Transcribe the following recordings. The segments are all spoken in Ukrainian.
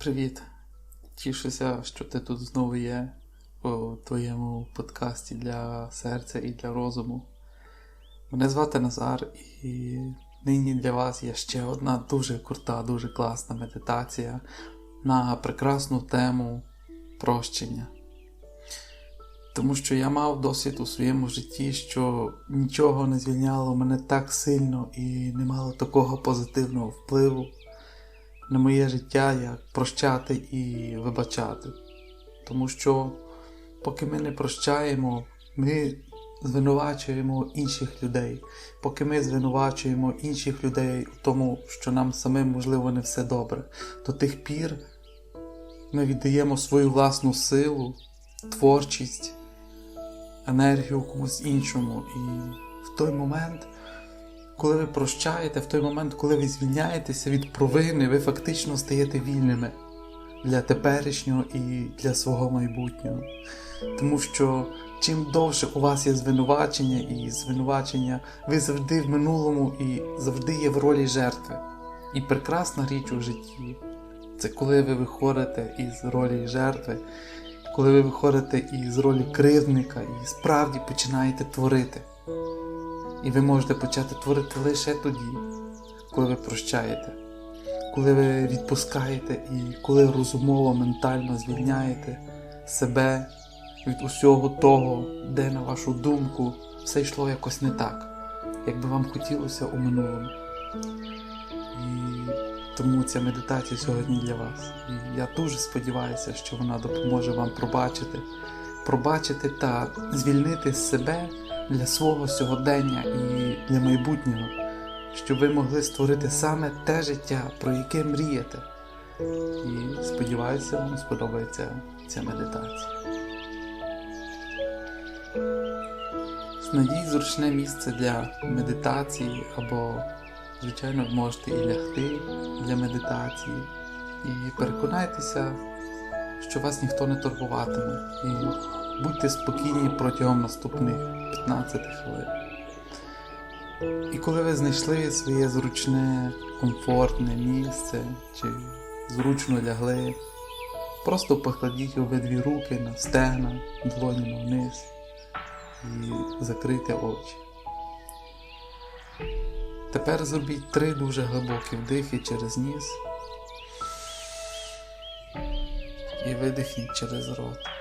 Привіт. Тішуся, що ти тут знову є у твоєму подкасті для серця і для розуму. Мене звати Назар, і нині для вас є ще одна дуже крута, дуже класна медитація на прекрасну тему прощення. Тому що я мав досвід у своєму житті, що нічого не звільняло мене так сильно і не мало такого позитивного впливу на моє життя, як прощати і вибачати. Тому що, поки ми не прощаємо, ми звинувачуємо інших людей, поки ми звинувачуємо інших людей у тому, що нам самим можливо не все добре, до тих пір ми віддаємо свою власну силу, творчість, енергію комусь іншому. І в той момент коли ви прощаєте, в той момент, коли ви звільняєтеся від провини, ви фактично стаєте вільними для теперішнього і для свого майбутнього. Тому що чим довше у вас є звинувачення і звинувачення, ви завжди в минулому і завжди є в ролі жертви. І прекрасна річ у житті це коли ви виходите із ролі жертви, коли ви виходите із ролі кривдника і справді починаєте творити. І ви можете почати творити лише тоді, коли ви прощаєте, коли ви відпускаєте і коли розумово, ментально звільняєте себе від усього того, де, на вашу думку, все йшло якось не так, як би вам хотілося у минулому. І тому ця медитація сьогодні для вас. І я дуже сподіваюся, що вона допоможе вам пробачити, пробачити та звільнити себе для свого сьогодення і для майбутнього, щоб ви могли створити саме те життя, про яке мрієте. І сподіваюся, вам сподобається ця медитація. Знайдіть зручне місце для медитації або, звичайно, можете і лягти для медитації. І переконайтеся, що вас ніхто не турбуватиме. І будьте спокійні протягом наступних 15 хвилин. І коли ви знайшли своє зручне, комфортне місце чи зручно лягли, просто покладіть обидві руки на стегна, долонями вниз і закрийте очі. Тепер зробіть три дуже глибокі вдихи через ніс і видихніть через рот.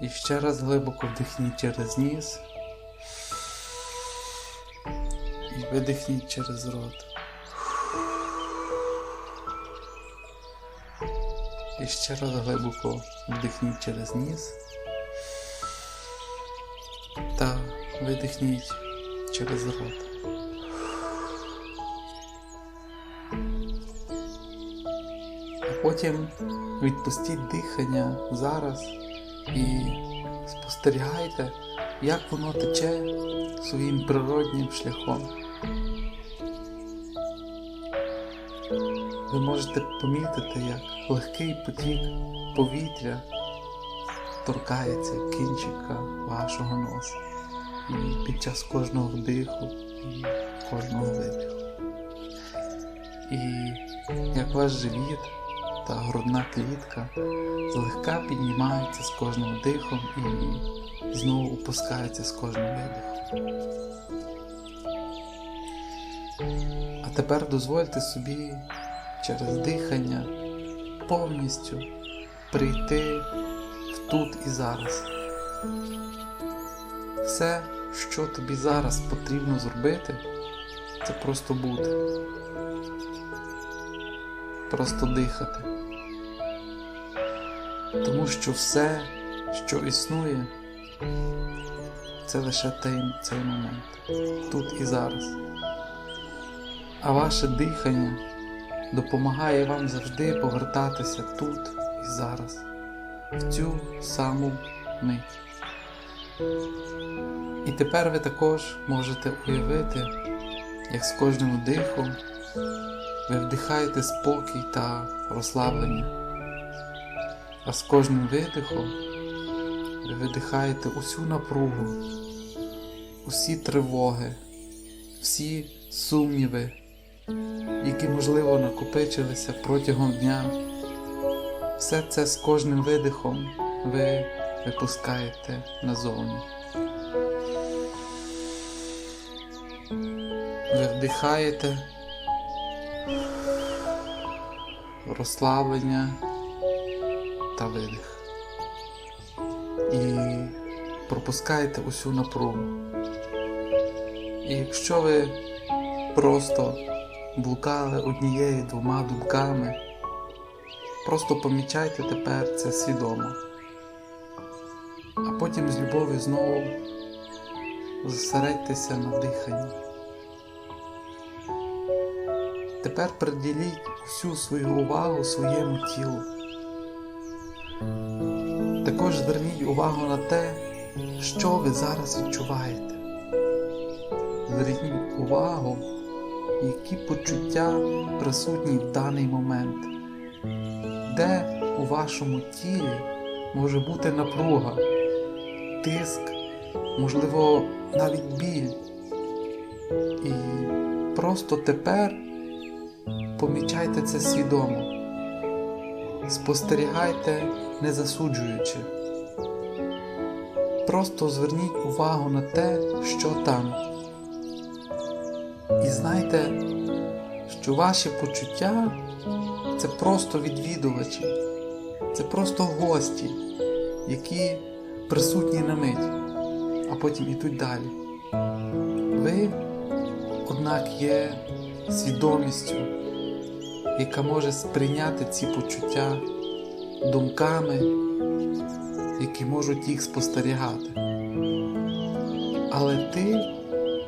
І ще раз глибоко вдихніть через ніс. І видихніть через рот. І ще раз глибоко вдихніть через ніс. Та видихніть через рот. А потім відпустіть дихання зараз і спостерігайте, як воно тече своїм природнім шляхом. Ви можете помітити, як легкий потік повітря торкається кінчика вашого носа і під час кожного вдиху і кожного видиху. І як ваш живіт та грудна клітка злегка піднімаються з кожним дихом і знову опускаються з кожним видихом. А тепер дозвольте собі через дихання повністю прийти в тут і зараз. Все, що тобі зараз потрібно зробити, це просто бути. Просто дихати. Тому що все, що існує, це лише той, цей момент, тут і зараз. А ваше дихання допомагає вам завжди повертатися тут і зараз, в цю саму мить. І тепер ви також можете уявити, як з кожним вдихом ви вдихаєте спокій та розслаблення. А з кожним видихом ви видихаєте усю напругу, усі тривоги, всі сумніви які, можливо, накопичилися протягом дня. Все це з кожним видихом ви випускаєте назовні. Ви вдихаєте розслаблення та видих. І пропускаєте усю напругу. І якщо ви просто блукали однією двома думками, просто помічайте тепер це свідомо. А потім з любов'ю знову зосередьтеся на диханні. Тепер приділіть всю свою увагу своєму тілу. Також зверніть увагу на те, що ви зараз відчуваєте. Зверніть увагу, які почуття присутні в даний момент, де у вашому тілі може бути напруга, тиск, можливо, навіть біль. І просто тепер помічайте це свідомо, спостерігайте, не засуджуючи. Просто зверніть увагу на те, що там. І знайте, що ваші почуття це просто відвідувачі, це просто гості, які присутні на мить, а потім ідуть далі. Ви, однак, є свідомістю, яка може сприйняти ці почуття думками, які можуть їх спостерігати. Але ти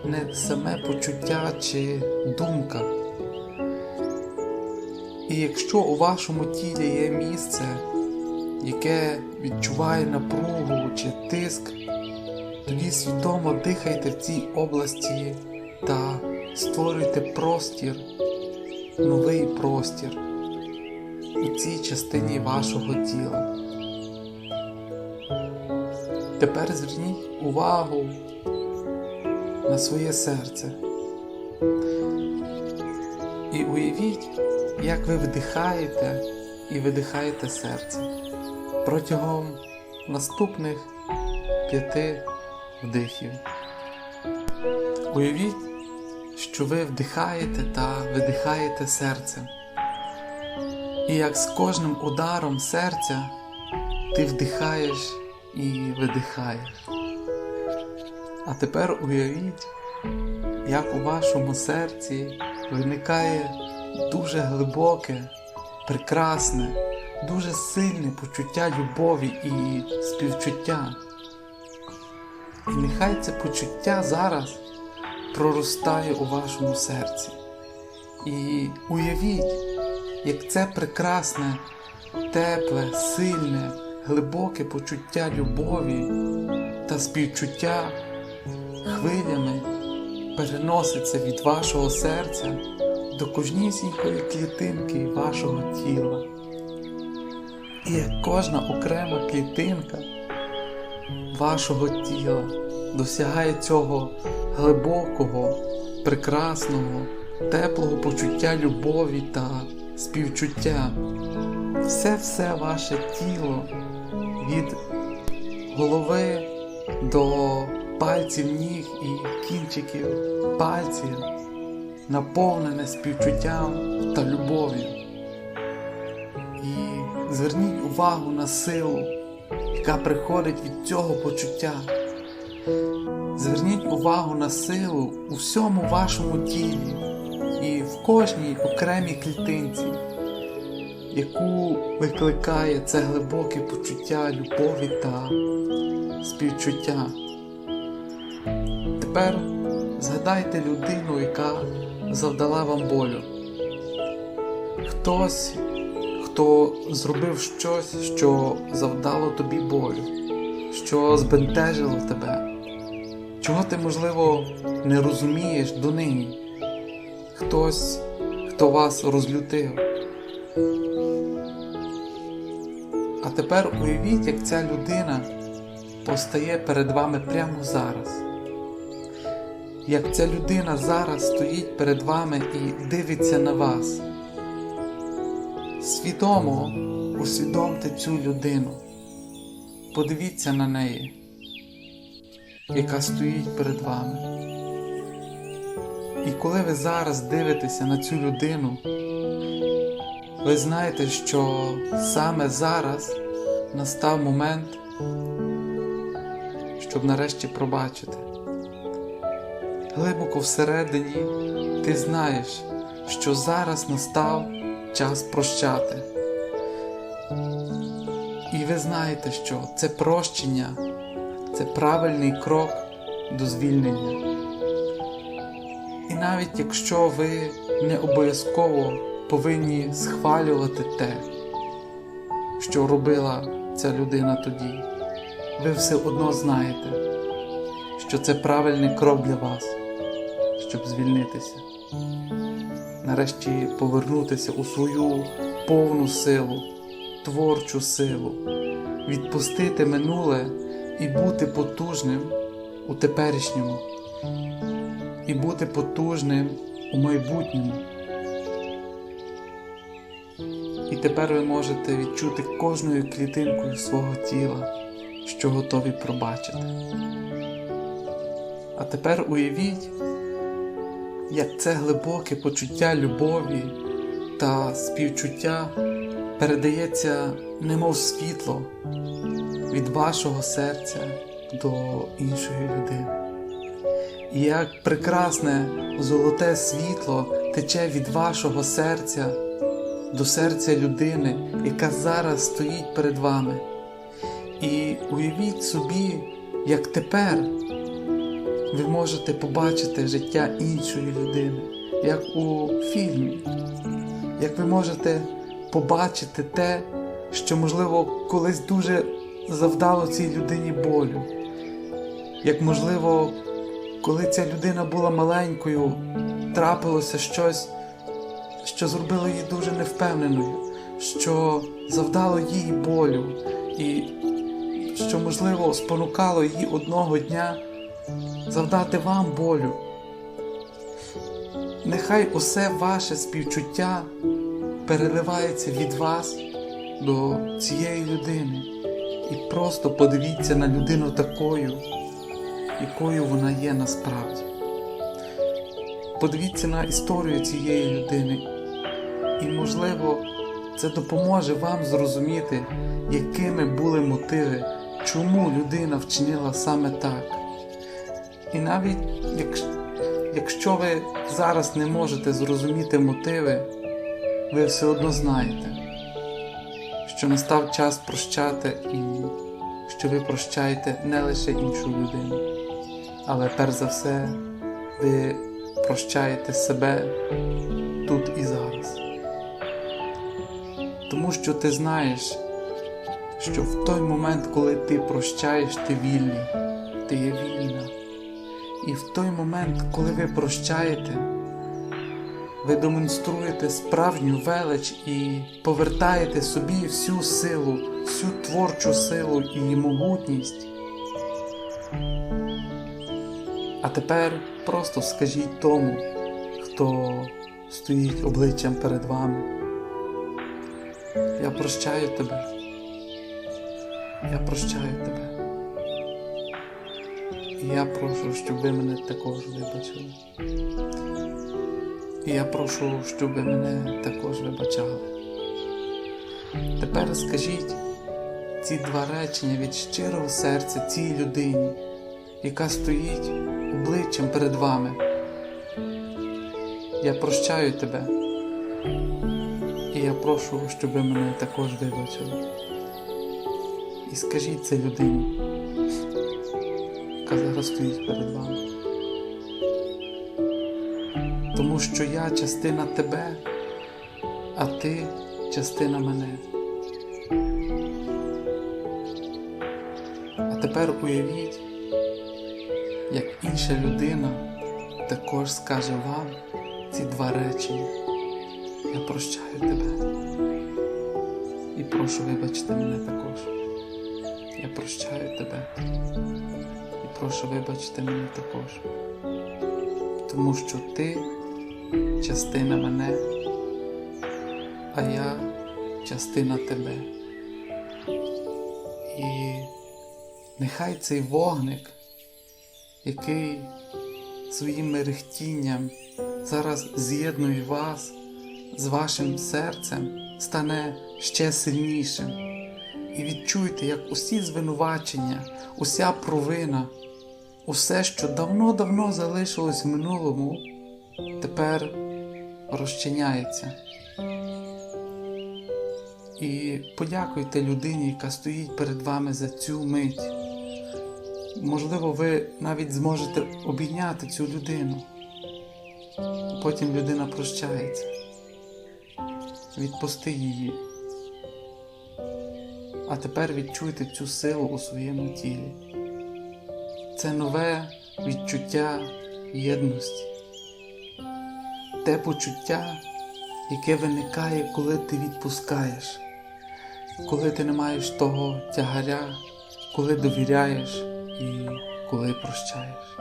не саме почуття чи думка. І якщо у вашому тілі є місце, яке відчуває напругу чи тиск, тоді свідомо дихайте в цій області та створюйте простір, новий простір у цій частині вашого тіла. Тепер зверніть увагу на своє серце. І уявіть, як ви вдихаєте і видихаєте серце протягом наступних п'яти вдихів. Уявіть, що ви вдихаєте та видихаєте серцем. І як з кожним ударом серця ти вдихаєш і видихаєш. А тепер уявіть, як у вашому серці виникає дуже глибоке, прекрасне, дуже сильне почуття любові і співчуття. І нехай це почуття зараз проростає у вашому серці. І уявіть, як це прекрасне, тепле, сильне, глибоке почуття любові та співчуття хвилями переноситься від вашого серця до кожнісінької клітинки вашого тіла. І як кожна окрема клітинка вашого тіла досягає цього глибокого, прекрасного, теплого почуття любові та співчуття, все-все ваше тіло від голови до пальців ніг і кінчиків пальців, наповнене співчуттям та любов'ю. І зверніть увагу на силу, яка приходить від цього почуття. Зверніть увагу на силу у всьому вашому тілі і в кожній окремій клітинці, яку викликає це глибоке почуття любові та співчуття. Тепер згадайте людину, яка завдала вам болю. Хтось, хто зробив щось, що завдало тобі болю, що збентежило тебе, чого ти, можливо, не розумієш донині. Хтось, хто вас розлютив. А тепер уявіть, як ця людина постає перед вами прямо зараз. як ця людина зараз стоїть перед вами і дивиться на вас. Свідомо усвідомте цю людину. Подивіться на неї, яка стоїть перед вами. І коли ви зараз дивитеся на цю людину, ви знаєте, що саме зараз настав момент, щоб нарешті пробачити. Глибоко всередині ти знаєш, що зараз настав час прощати. І ви знаєте, що це прощення це правильний крок до звільнення. І навіть якщо ви не обов'язково повинні схвалювати те, що робила ця людина тоді, ви все одно знаєте, що це правильний крок для вас, щоб звільнитися, нарешті повернутися у свою повну силу, творчу силу, відпустити минуле і бути потужним у теперішньому, і бути потужним у майбутньому. І тепер ви можете відчути кожною клітинкою свого тіла, що готові пробачити. А тепер уявіть, як це глибоке почуття любові та співчуття передається немов світло від вашого серця до іншої людини. І як прекрасне золоте світло тече від вашого серця до серця людини, яка зараз стоїть перед вами. І уявіть собі, як тепер ви можете побачити життя іншої людини, як у фільмі, як ви можете побачити те, що, можливо, колись дуже завдало цій людині болю. Як можливо, коли ця людина була маленькою, трапилося щось, що зробило її дуже невпевненою, що завдало їй болю, і що, можливо, спонукало її одного дня завдати вам болю. Нехай усе ваше співчуття переливається від вас до цієї людини. І просто подивіться на людину такою, якою вона є насправді. Подивіться на історію цієї людини, і, можливо, це допоможе вам зрозуміти, якими були мотиви, чому людина вчинила саме так. І навіть якщо, ви зараз не можете зрозуміти мотиви, ви все одно знаєте що настав час прощати і що ви прощаєте не лише іншу людину, але перш за все ви прощаєте себе тут і зараз. Тому що ти знаєш, що в той момент, коли ти прощаєш, ти вільний, ти є вільна. І в той момент, коли ви прощаєте, ви демонструєте справжню велич і повертаєте собі всю силу, всю творчу силу і могутність. А тепер просто скажіть тому, хто стоїть обличчям перед вами. Я прощаю тебе. Я прощаю тебе. І я прошу, щоб ви мене також вибачили. І я прошу, щоб мене також вибачали. Тепер скажіть ці два речення від щирого серця цій людині, яка стоїть обличчям перед вами. Я прощаю тебе, і я прошу, щоб мене також вибачили. І скажіть це людині, яка зараз стоїть перед вами тому що я частина тебе, а ти частина мене. А тепер уявіть, як інша людина також скаже вам ці два речення. Я прощаю тебе і прошу вибачити мене також. Я прощаю тебе і прошу вибачити мене також. тому що ти частина мене, а я частина тебе. І нехай цей вогник, який своїм мерехтінням зараз з'єднує вас з вашим серцем, стане ще сильнішим. І відчуйте, як усі звинувачення, уся провина, усе, що давно-давно залишилось в минулому, тепер розчиняється. І подякуйте людині, яка стоїть перед вами за цю мить. Можливо, ви навіть зможете обійняти цю людину. Потім людина прощається. Відпусти її. А тепер відчуйте цю силу у своєму тілі. Це нове відчуття єдності. Те почуття, яке виникає, коли ти відпускаєш, коли ти не маєш того тягаря, коли довіряєш і коли прощаєш.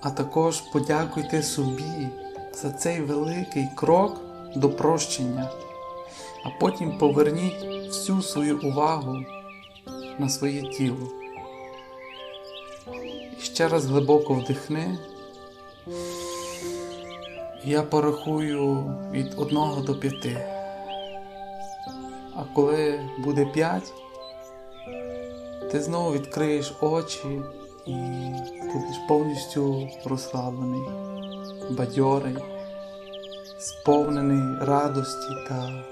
А також подякуйте собі за цей великий крок до прощення, а потім поверніть всю свою увагу на своє тіло. І ще раз глибоко вдихни. Я порахую від 1 до 5. А коли буде 5, ти знову відкриєш очі і будеш повністю розслаблений, бадьорий, сповнений радості та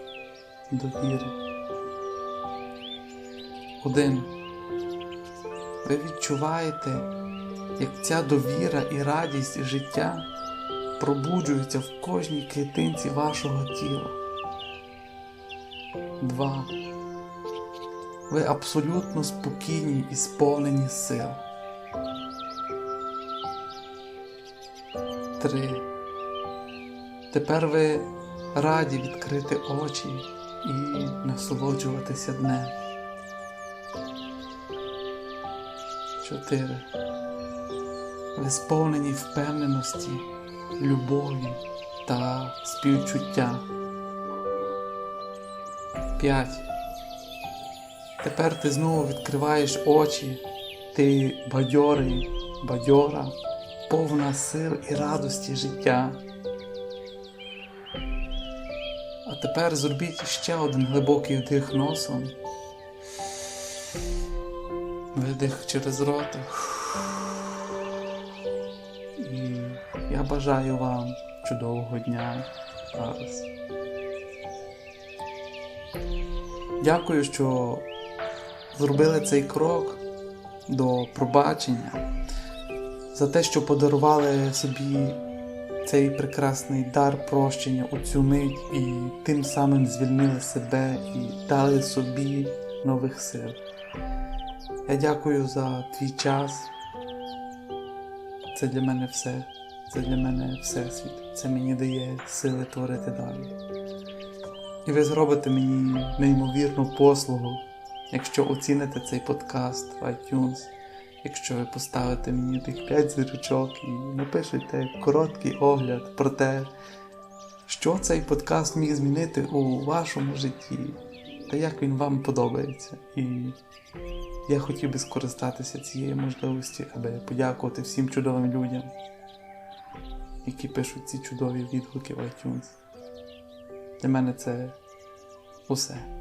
довіри. Один. Ви відчуваєте, як ця довіра і радість життя пробуджуються в кожній клітинці вашого тіла. Два. Ви абсолютно спокійні і сповнені сил. Три. Тепер ви раді відкрити очі і насолоджуватися днем. Чотири. Ви сповнені впевненості, любові та співчуття. П'ять. Тепер ти знову відкриваєш очі, ти бадьорий, бадьора, повна сил і радості життя. А тепер зробіть ще один глибокий вдих носом. Видих через рота. Я бажаю вам чудового дня. Дякую, що зробили цей крок до пробачення, за те, що подарували собі цей прекрасний дар прощення у цю мить і тим самим звільнили себе і дали собі нових сил. Я дякую за твій час. Це для мене все. Це для мене всесвіт. Це мені дає сили творити далі. І ви зробите мені неймовірну послугу, якщо оціните цей подкаст в iTunes, якщо ви поставите мені тих 5 зірочок і напишете короткий огляд про те, що цей подкаст міг змінити у вашому житті, та як він вам подобається. І я хотів би скористатися цією можливості, аби подякувати всім чудовим людям, які пишуть ці чудові відгуки в iTunes. Для мене це усе.